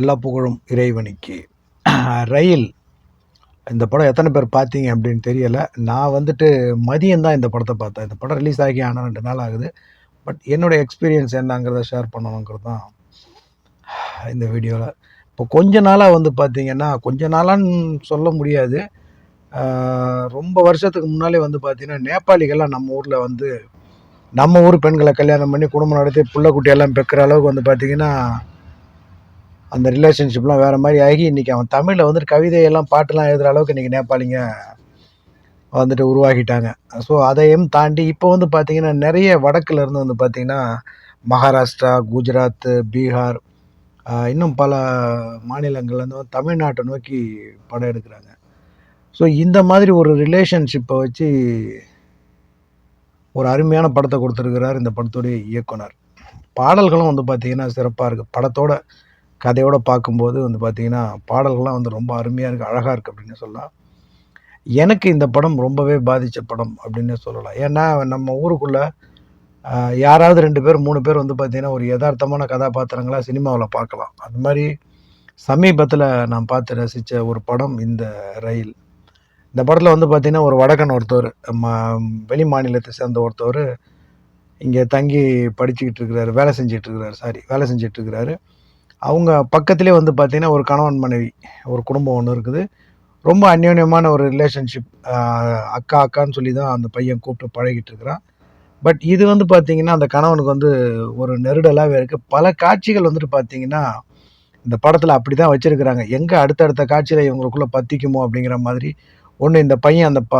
எல்லா புகழும் இறைவனுக்கு. ரயில் இந்த படம் எத்தனை பேர் பார்த்தீங்க அப்படின்னு தெரியலை. நான் வந்துட்டு மதியம் தான் இந்த படத்தை பார்த்தேன். இந்த படம் ரிலீஸ் ஆகி ஆனால் ரெண்டு நாள் ஆகுது. பட் என்னுடைய எக்ஸ்பீரியன்ஸ் என்னங்கிறத ஷேர் பண்ணணுங்கிறது தான் இந்த வீடியோவில் இப்போ கொஞ்ச நாளாக வந்து பார்த்தீங்கன்னா கொஞ்ச நாளான்னு சொல்ல முடியாது. ரொம்ப வருஷத்துக்கு முன்னாலே வந்து பார்த்தீங்கன்னா நேபாளிகள்லாம் நம்ம ஊரில் வந்து நம்ம ஊர் பெண்களை கல்யாணம் பண்ணி குடும்பம் நடத்தி பிள்ளை குட்டியெல்லாம் பெக்கிற அளவுக்கு வந்து பார்த்திங்கன்னா அந்த ரிலேஷன்ஷிப்லாம் வேறு மாதிரி ஆகி இன்றைக்கி அவன் தமிழில் வந்துட்டு கவிதையெல்லாம் பாட்டெல்லாம் எழுதுகிற அளவுக்கு இன்றைக்கி நேபாளிங்க வந்துட்டு உருவாக்கிட்டாங்க ஸோ அதையும் தாண்டி இப்போ வந்து பார்த்திங்கன்னா நிறைய வடக்குலேருந்து வந்து பார்த்திங்கன்னா மகாராஷ்டிரா குஜராத் பீகார் இன்னும் பல மாநிலங்கள்லேருந்து தமிழ்நாட்டை நோக்கி படம் எடுக்கிறாங்க. ஸோ இந்த மாதிரி ஒரு ரிலேஷன்ஷிப்பை வச்சு ஒரு அருமையான படத்தை கொடுத்துருக்கிறார் இந்த படத்துடைய இயக்குனர். பாடல்களும் வந்து பார்த்திங்கன்னா சிறப்பாக இருக்குது படத்தோட கதையோடு பார்க்கும்போது வந்து பார்த்திங்கன்னா பாடல்கள்லாம் வந்து ரொம்ப அருமையாக இருக்குது அழகாக இருக்குது அப்படின்னு சொல்லலாம். எனக்கு இந்த படம் ரொம்பவே பாதித்த படம் அப்படின்னு சொல்லலாம். ஏன்னா நம்ம ஊருக்குள்ளே யாராவது ரெண்டு பேர் மூணு பேர் வந்து பார்த்திங்கன்னா ஒரு யதார்த்தமான கதாபாத்திரங்களாக சினிமாவில் பார்க்கலாம். அது மாதிரி சமீபத்தில் நான் பார்த்து ரசித்த ஒரு படம் இந்த ரயில். இந்த படத்தில் வந்து பார்த்திங்கன்னா ஒரு வடக்கன் ஒருத்தவர் ம வெளி மாநிலத்தை சேர்ந்த ஒருத்தவர் இங்கே தங்கி படிச்சுக்கிட்டு இருக்கிறாரு வேலை செஞ்சிட்ருக்கிறாரு சாரி வேலை செஞ்சிட்ருக்கிறாரு அவங்க பக்கத்துலேயே வந்து பார்த்திங்கன்னா ஒரு கணவன் மனைவி ஒரு குடும்பம் ஒன்று இருக்குது. ரொம்ப அந்யோன்யமான ஒரு ரிலேஷன்ஷிப் அக்கா அக்கான்னு சொல்லி தான் அந்த பையன் கூப்பிட்டு பழகிட்டு இருக்கிறான். பட் இது வந்து பார்த்திங்கன்னா அந்த கணவனுக்கு வந்து ஒரு நெருடலாகவே இருக்குது பல காட்சிகள் வந்துட்டு பார்த்திங்கன்னா இந்த படத்தில் அப்படி தான் வச்சுருக்கிறாங்க. எங்கே அடுத்தடுத்த காட்சியில் இவங்களுக்குள்ளே பற்றிக்குமோ அப்படிங்கிற மாதிரி. ஒன்று இந்த பையன் அந்த ப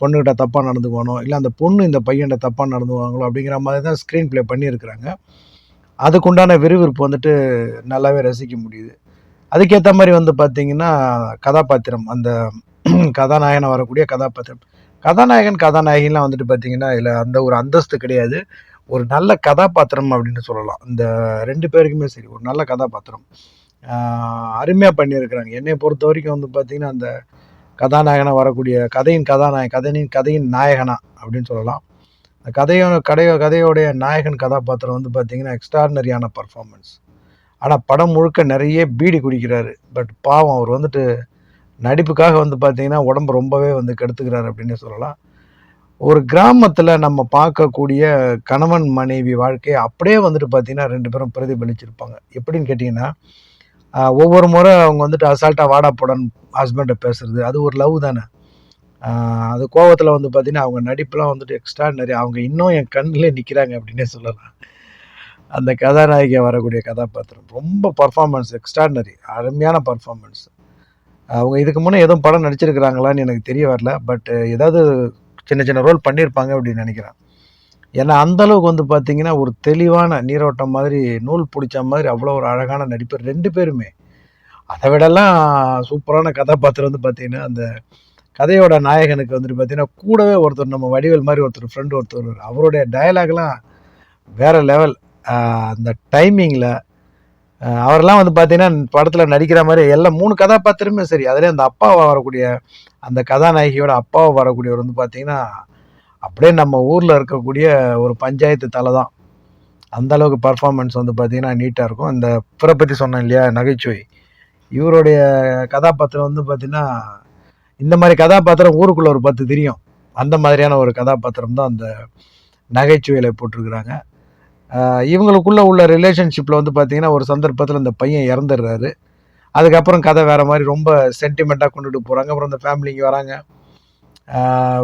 பொண்ணுகிட்ட தப்பாக நடந்துக்குவானோ இல்லை அந்த பொண்ணு இந்த பையன்கிட்ட தப்பாக நடந்துக்குவாங்களோ அப்படிங்கிற மாதிரி தான் ஸ்க்ரீன் ப்ளே பண்ணியிருக்கிறாங்க. அதுக்குண்டான விறுவிறுப்பு வந்துட்டு நல்லாவே ரசிக்க முடியுது. அதுக்கேற்ற மாதிரி வந்து பார்த்திங்கன்னா கதாபாத்திரம் அந்த கதாநாயகன் வரக்கூடிய கதாபாத்திரம். கதாநாயகன் கதாநாயகின்லாம் வந்துட்டு பார்த்திங்கன்னா இதில் அந்த ஒரு அந்தஸ்து கிடையாது. ஒரு நல்ல கதாபாத்திரம் அப்படின்னு சொல்லலாம். இந்த ரெண்டு பேருக்குமே சரி ஒரு நல்ல கதாபாத்திரம். அருமையாக பண்ணியிருக்கிறாங்க. என்னை பொறுத்த வரைக்கும் வந்து பார்த்திங்கன்னா அந்த கதாநாயகனாக வரக்கூடிய கதையின் கதாநாயகன் கதையின் கதையின் நாயகனா அப்படின்னு சொல்லலாம். கதையோட கதையோ கதையோடைய நாயகன் கதாபாத்திரம் வந்து பார்த்திங்கன்னா எக்ஸ்ட்ராடினரியான பர்ஃபார்மன்ஸ் ஆனால் படம் முழுக்க நிறைய பீடி குடிக்கிறாரு. பட் பாவம் அவர் வந்துட்டு நடிப்புக்காக வந்து பார்த்திங்கன்னா உடம்பு ரொம்பவே வந்து கெடுத்துக்கிறாரு அப்படின்னு சொல்லலாம். ஒரு கிராமத்தில் நம்ம பார்க்கக்கூடிய கணவன் மனைவி வாழ்க்கையை அப்படியே வந்துட்டு பார்த்திங்கன்னா ரெண்டு பேரும் பிரதிபலிச்சிருப்பாங்க. எப்படின்னு கேட்டிங்கன்னா ஒவ்வொரு முறை அவங்க வந்துட்டு அசால்ட்டாக வாடா போடன்னு ஹஸ்பண்டை பேசுறது அது ஒரு லவ் தானே. அது கோவத்தில் வந்து பார்த்தீங்கன்னா அவங்க நடிப்புலாம் வந்துட்டு எக்ஸ்ட்ராடினரி அவங்க இன்னும் என் கண்ணில் நிற்கிறாங்க அப்படின்னே சொல்லலாம். அந்த கதாநாயகியாக வரக்கூடிய கதாபாத்திரம். ரொம்ப பர்ஃபார்மன்ஸ் எக்ஸ்ட்ராடினரி அருமையான பர்ஃபார்மன்ஸ் அவங்க இதுக்கு முன்னே எதுவும் படம் நடிச்சிருக்கிறாங்களான்னு எனக்கு தெரிய வரல. பட் ஏதாவது சின்ன சின்ன ரோல் பண்ணியிருப்பாங்க அப்படின்னு நினைக்கிறேன். ஏன்னா அந்த அளவுக்கு வந்து பார்த்திங்கன்னா ஒரு தெளிவான நீரோட்டம் மாதிரி நூல் பிடிச்ச மாதிரி அவ்வளோ ஒரு அழகான நடிப்பு. ரெண்டு பேருமே. அதை விடலாம் சூப்பரான கதாபாத்திரம் வந்து பார்த்திங்கன்னா அந்த கதையோட நாயகனுக்கு வந்துட்டு பார்த்தீங்கன்னா கூடவே ஒருத்தர் நம்ம வடிவேல் மாதிரி ஒருத்தர் ஃப்ரெண்டு ஒருத்தர் அவருடைய டயலாக்லாம் வேறு லெவல் அந்த டைமிங்கில் அவரெல்லாம் வந்து பார்த்தீங்கன்னா படத்தில் நடிக்கிற மாதிரி எல்லாம் மூணு கதாபாத்திரமே சரி. அதிலே அந்த அப்பாவை வரக்கூடிய அந்த கதாநாயகியோட அப்பாவை வரக்கூடியவர் வந்து பார்த்தீங்கன்னா அப்படியே நம்ம ஊரில் இருக்கக்கூடிய ஒரு பஞ்சாயத்து தலை தான். அந்த அளவுக்கு பர்ஃபார்மன்ஸ் வந்து பார்த்தீங்கன்னா நீட்டாக இருக்கும். இந்த இவரை பற்றி சொன்னேன் இல்லையா நகைச்சுவை. இவருடைய கதாபாத்திரம் வந்து பார்த்தீங்கன்னா இந்த மாதிரி கதாபாத்திரம் ஊருக்குள்ள ஒரு பத்து தெரியும். அந்த மாதிரியான ஒரு கதாபாத்திரம் தான் அந்த நகைச்சுவையில் போட்டிருக்கிறாங்க. இவங்களுக்குள்ள உள்ள ரிலேஷன்ஷிப்பில் வந்து பார்த்தீங்கன்னா ஒரு சந்தர்ப்பத்தில் இந்த பையன் இறந்துடுறாரு. அதுக்கப்புறம் கதை வேறு மாதிரி ரொம்ப சென்டிமெண்ட்டாக கொண்டுட்டு போகிறாங்க அப்புறம் இந்த ஃபேமிலிக்கு வராங்க.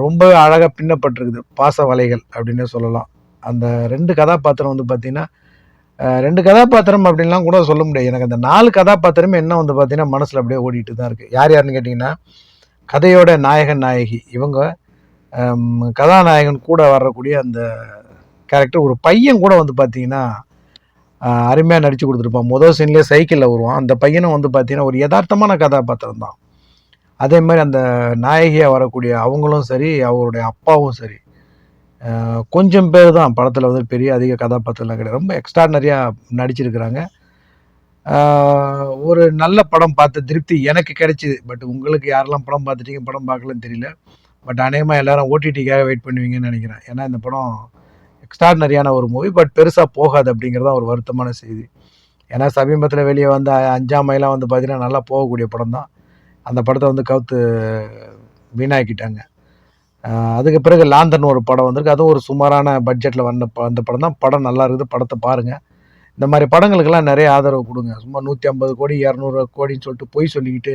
ரொம்ப ரொம்பவே அழகாக பின்னப்பட்டிருக்குது. பாச வலைகள் அப்படின்னு சொல்லலாம். அந்த ரெண்டு கதாபாத்திரம் வந்து பார்த்தீங்கன்னா ரெண்டு கதாபாத்திரம் அப்படின்லாம் கூட சொல்ல முடியாது. எனக்கு அந்த நாலு கதாபாத்திரமே என்ன வந்து பார்த்தீங்கன்னா மனசில் அப்படியே ஓடிட்டு தான் இருக்குது யார் யாருன்னு கேட்டிங்கன்னா கதையோட நாயகன் நாயகி. இவங்க கதாநாயகன் கூட வரக்கூடிய அந்த கேரக்டர் ஒரு பையன் கூட வந்து பார்த்தீங்கன்னா அருமையாக நடித்து கொடுத்துருப்பான். முதல் சீன்லேயே சைக்கிளில் வருவான். அந்த பையனும் வந்து பார்த்தீங்கன்னா ஒரு யதார்த்தமான கதாபாத்திரம் தான். அதே மாதிரி அந்த நாயகியாக வரக்கூடிய அவங்களும் சரி அவருடைய அப்பாவும் சரி கொஞ்சம் பேர் தான் படத்தில் வந்து பெரிய அதிக கதாபாத்திரம்லாம் கிடையாது. ரொம்ப எக்ஸ்ட்ராடனரியாக நடிச்சிருக்கிறாங்க. ஒரு நல்ல படம் பார்த்த திருப்தி எனக்கு கிடைச்சிது. பட் உங்களுக்கு யாரெல்லாம் படம் பார்த்துட்டீங்க படம் பார்க்கலன்னு தெரியல. பட் அநேகமாக எல்லாரும் ஓடிடிக்காக வெயிட் பண்ணுவீங்கன்னு நினைக்கிறேன். ஏன்னா இந்த படம் எக்ஸ்ட்ராடனரியான ஒரு மூவி பட் பெருசாக போகாது அப்படிங்கிறது தான் ஒரு வருத்தமான செய்தி. ஏன்னா சமீபத்தில் வெளியே வந்த அஞ்சாம் மைலாம் வந்து பார்த்திங்கன்னா நல்லா போகக்கூடிய படம் தான் அந்த படத்தை வந்து கவுத்து வீணாக்கிட்டாங்க. அதுக்கு பிறகு லாந்தன் ஒரு படம் வந்திருக்கு. அதுவும் ஒரு சுமாரான பட்ஜெட்டில் வந்த ப- அந்த படம் தான் படம் நல்லா இருக்குது. படத்தை பாருங்கள் இந்த மாதிரி படங்களுக்கெல்லாம் நிறைய ஆதரவு கொடுங்க. சும்மா நூற்றி ஐம்பது கோடி இரநூறு கோடின்னு சொல்லிட்டு பொய் சொல்லிக்கிட்டு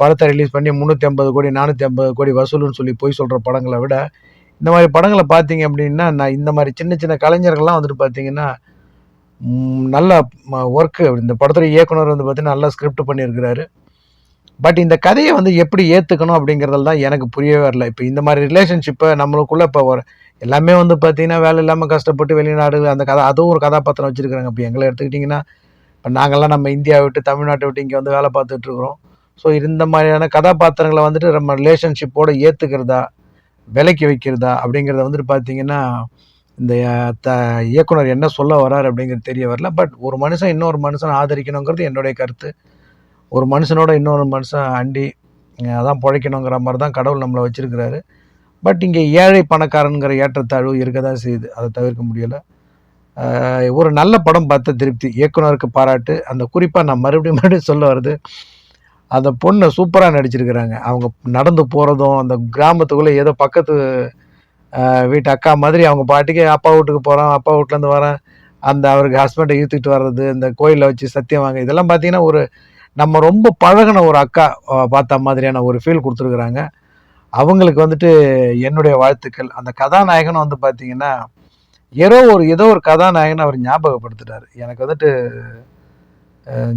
படத்தை ரிலீஸ் பண்ணி முந்நூற்றி ஐம்பது கோடி நானூற்றி ஐம்பது கோடி வசூலுன்னு சொல்லி பொய் சொல்கிற படங்களை விட இந்த மாதிரி படங்களை பார்த்தீங்க அப்படின்னா நான் இந்த மாதிரி சின்ன சின்ன கலைஞர்கள்லாம் வந்துட்டு பார்த்தீங்கன்னா நல்ல ஒர்க்கு இந்த படத்தில் இயக்குனர் வந்து பார்த்தீங்கன்னா நல்லா ஸ்கிரிப்ட் பண்ணியிருக்கிறாரு. பட் இந்த கதையை வந்து எப்படி ஏற்றுக்கணும் அப்படிங்கிறதுல தான் எனக்கு புரியவே வரல. இப்போ இந்த மாதிரி ரிலேஷன்ஷிப்பை நம்மளுக்குள்ளே இப்போ ஒரு எல்லாமே வந்து பார்த்தீங்கன்னா வேலை இல்லாமல் கஷ்டப்பட்டு வெளிநாடு அந்த கதை அதுவும் ஒரு கதாபாத்திரம் வச்சுருக்குறாங்க. இப்போ எங்களை எடுத்துக்கிட்டிங்கன்னா இப்போ நாங்கள்லாம் நம்ம இந்தியா விட்டு தமிழ்நாட்டை விட்டு இங்கே வந்து வேலை பார்த்துட்ருக்குறோம் ஸோ இந்த மாதிரியான கதாபாத்திரங்களை வந்துட்டு நம்ம ரிலேஷன்ஷிப்போடு ஏற்றுக்கிறதா விலைக்கு வைக்கிறதா அப்படிங்கிறத வந்துட்டு பார்த்தீங்கன்னா இந்த த இயக்குனர் என்ன சொல்ல வரார் அப்படிங்கிறது தெரிய வரல. பட் ஒரு மனுஷன் இன்னொரு மனுஷன் ஆதரிக்கணுங்கிறது என்னுடைய கருத்து. ஒரு மனுஷனோட இன்னொரு மனுஷன் அண்டி அதான் பிழைக்கணுங்கிற மாதிரி தான் கடவுள் நம்மளை வச்சுருக்கிறாரு. பட் இங்கே ஏழை பணக்காரனுங்கிற ஏற்றத்தாழ்வு இருக்க தான் செய்யுது. அதை தவிர்க்க முடியலை. ஒரு நல்ல படம் பார்த்த திருப்தி. இயக்குனருக்கு பாராட்டு. அந்த குறிப்பாக நான் மறுபடியும் மறுபடியும் சொல்ல வருது. அந்த பொண்ணை சூப்பராக நடிச்சிருக்கிறாங்க. அவங்க நடந்து போகிறதும் அந்த கிராமத்துக்குள்ளே ஏதோ பக்கத்து வீட்டு அக்கா மாதிரி அவங்க பாட்டிக்கு அப்பா வீட்டுக்கு போகிறோம் அப்பா வீட்டிலேருந்து வரேன். அந்த அவருக்கு ஹஸ்பண்டை இழுத்துக்கிட்டு வர்றது இந்த கோயிலில் வச்சு சத்தியம் வாங்க இதெல்லாம் பார்த்தீங்கன்னா ஒரு நம்ம ரொம்ப பழகின ஒரு அக்கா பார்த்த மாதிரியான ஒரு ஃபீல் கொடுத்துருக்குறாங்க. அவங்களுக்கு வந்துட்டு என்னுடைய வாழ்த்துக்கள். அந்த கதாநாயகனும் வந்து பார்த்தீங்கன்னா ஏதோ ஒரு ஏதோ ஒரு கதாநாயகன் அவர் ஞாபகப்படுத்துட்டார். எனக்கு வந்துட்டு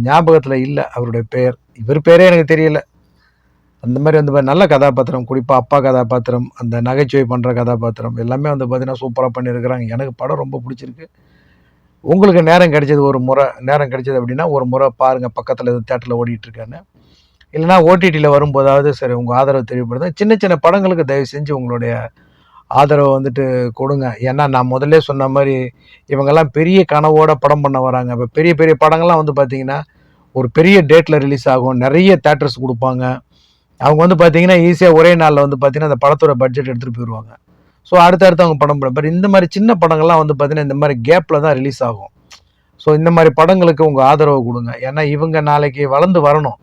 ஞாபகத்தில் இல்லை அவருடைய பெயர் இவர் பேரே எனக்கு தெரியல. அந்த மாதிரி வந்து நல்ல கதாபாத்திரம். குறிப்பாக அப்பா கதாபாத்திரம் அந்த நகைச்சுவை பண்ணுற கதாபாத்திரம் எல்லாமே வந்து பார்த்தீங்கன்னா சூப்பராக பண்ணியிருக்கிறாங்க எனக்கு படம் ரொம்ப பிடிச்சிருக்கு. உங்களுக்கு நேரம் கிடைச்சது ஒரு முறை நேரம் கிடைச்சது அப்படின்னா ஒரு முறை பாருங்கள் பக்கத்தில் எதுவும் தேட்டரில் ஓடிட்டுருக்கான்னு. இல்லைனா ஓடிடியில் வரும்போதாவது சரி உங்கள் ஆதரவு தெரியப்படுது சின்ன சின்ன படங்களுக்கு தயவு செஞ்சு உங்களுடைய ஆதரவை வந்துட்டு கொடுங்க. ஏன்னா நான் முதல்ல சொன்ன மாதிரி இவங்கெல்லாம் பெரிய கனவோட படம் பண்ண வராங்க. இப்போ பெரிய பெரிய படங்கள்லாம் வந்து பார்த்திங்கன்னா ஒரு பெரிய டேட்டில் ரிலீஸ் ஆகும். நிறைய தேட்டர்ஸ் கொடுப்பாங்க. அவங்க வந்து பார்த்தீங்கன்னா ஈஸியாக ஒரே நாளில் வந்து பார்த்தீங்கன்னா அந்த படத்தோட பட்ஜெட் எடுத்துகிட்டு போயிடுவாங்க ஸோ அடுத்தடுத்து அவங்க படம் பட் இந்த மாதிரி சின்ன படங்கள்லாம் வந்து பார்த்தீங்கன்னா இந்த மாதிரி கேப்பில் தான் ரிலீஸ் ஆகும். ஸோ இந்த மாதிரி படங்களுக்கு உங்கள் ஆதரவு கொடுங்க. ஏன்னா இவங்க நாளைக்கு வளர்ந்து வரணும்.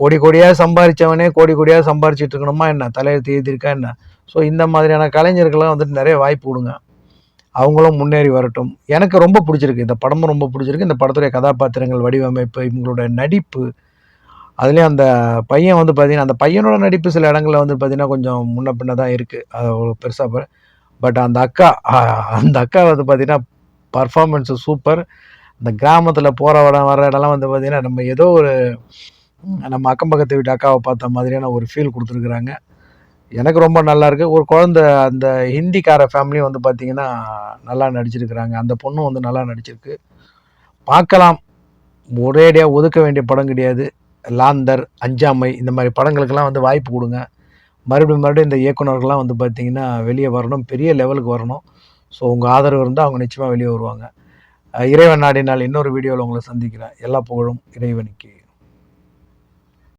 கோடி கோடியாக சம்பாதிச்சவனே கோடி கோடியாக சம்பாரிச்சிட்டு இருக்கணுமா என்ன? தலையெழுத்து எழுதியிருக்கா என்ன? ஸோ இந்த மாதிரியான கலைஞர்கள்லாம் வந்துட்டு நிறைய வாய்ப்பு கொடுங்க. அவங்களும் முன்னேறி வரட்டும். எனக்கு ரொம்ப பிடிச்சிருக்கு. இந்த படமும் ரொம்ப பிடிச்சிருக்கு. இந்த படத்துடைய கதாபாத்திரங்கள் வடிவமைப்பு இவங்களோட நடிப்பு அதுலேயும் அந்த பையன் வந்து பார்த்தீங்கன்னா அந்த பையனோட நடிப்பு சில இடங்களில் வந்து பார்த்தீங்கன்னா கொஞ்சம் முன்ன பின்ன தான் இருக்குது அது அவ்வளோ பெருசாக பட் அந்த அக்கா அந்த அக்கா வந்து பார்த்தீங்கன்னா பர்ஃபார்மன்ஸு சூப்பர் அந்த கிராமத்தில் போகிற இடம் வர இடம்லாம் வந்து பார்த்தீங்கன்னா நம்ம ஏதோ ஒரு நம்ம அக்கம் பக்கத்து வீட்டு அக்காவை பார்த்த மாதிரியான ஒரு ஃபீல் கொடுத்துருக்குறாங்க. எனக்கு ரொம்ப நல்லாயிருக்கு ஒரு குழந்தை அந்த ஹிந்திக்கார ஃபேமிலியும் வந்து பார்த்தீங்கன்னா நல்லா நடிச்சிருக்கிறாங்க. அந்த பொண்ணும் வந்து நல்லா நடிச்சிருக்கு. பார்க்கலாம். ஒரேடியாக ஒதுக்க வேண்டிய படம் கிடையாது. லாந்தர் அஞ்சாமை இந்த மாதிரி படங்களுக்கெல்லாம் வந்து வாய்ப்பு கொடுங்க. மறுபடியும் மறுபடியும் இந்த இயக்குநர்கள்லாம் வந்து பார்த்திங்கன்னா வெளியே வரணும் பெரிய லெவலுக்கு வரணும். ஸோ உங்கள் ஆதரவு இருந்தால் அவங்க நிச்சயமாக வெளியே வருவாங்க. இறைவன் நாடினால் இன்னொரு வீடியோவில் உங்களை சந்திக்கிறேன். எல்லா புகழும் இறைவனுக்கு.